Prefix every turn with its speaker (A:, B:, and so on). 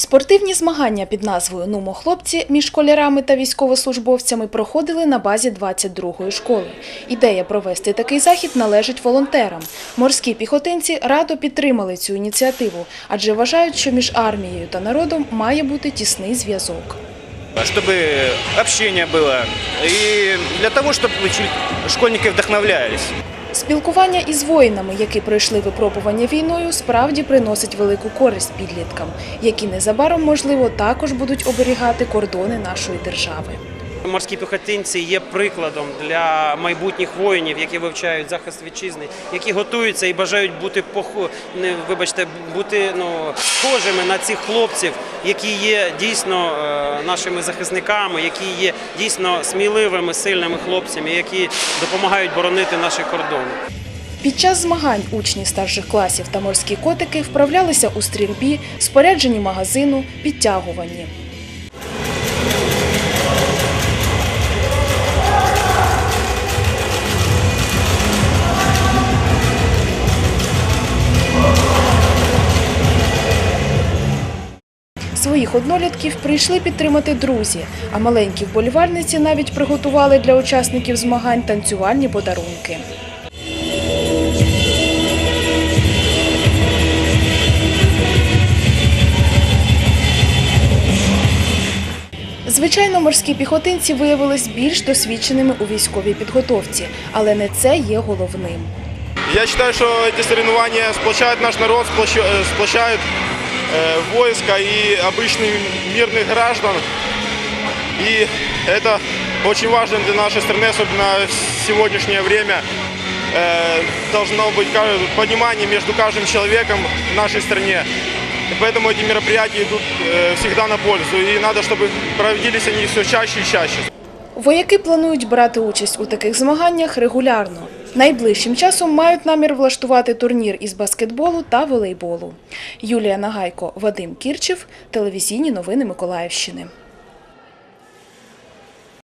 A: Спортивні змагання під назвою Нумо хлопці між школярами та військовослужбовцями проходили на базі 22-ї школи. Ідея провести такий захід належить волонтерам. Морські піхотинці радо підтримали цю ініціативу, адже вважають, що між армією та народом має бути тісний зв'язок.
B: чтобы общение было и для того, чтобы школьники вдохновлялись.
A: Спілкування із воїнами, які пройшли випробування війною, справді приносить велику користь підліткам, які незабаром, можливо, також будуть оберігати кордони нашої держави.
C: Морські піхотинці є прикладом для майбутніх воїнів, які вивчають захист вітчизни, які готуються і бажають бути вибачте, бути ну, схожими на цих хлопців, які є дійсно е, нашими захисниками, які є дійсно сміливими, сильними хлопцями, які допомагають боронити наші кордони.
A: Під час змагань учні старших класів та морські котики вправлялися у стрільбі, спорядженні магазину, підтягуванні. Своїх однолітків прийшли підтримати друзі, а маленькі вболівальниці навіть приготували для учасників змагань танцювальні подарунки. Звичайно, морські піхотинці виявились більш досвідченими у військовій підготовці, але не це є головним.
D: Я считаю, что эти соревнования сплочают наш народ, сплощ- э, войско и обычных мирных граждан. И это очень важно для нашей страны, особенно в сегодняшнее время. Э, Должно быть понимание между каждым человеком в нашей стране. И поэтому эти мероприятия идут э, всегда на пользу. И надо, чтобы проводились они все чаще и чаще.
A: Вояки планують брати участь у таких змаганнях регулярно. Найближчим часом мають намір влаштувати турнір із баскетболу та волейболу. Юлія Нагайко, Вадим Кірчев, телевізійні новини Миколаївщини.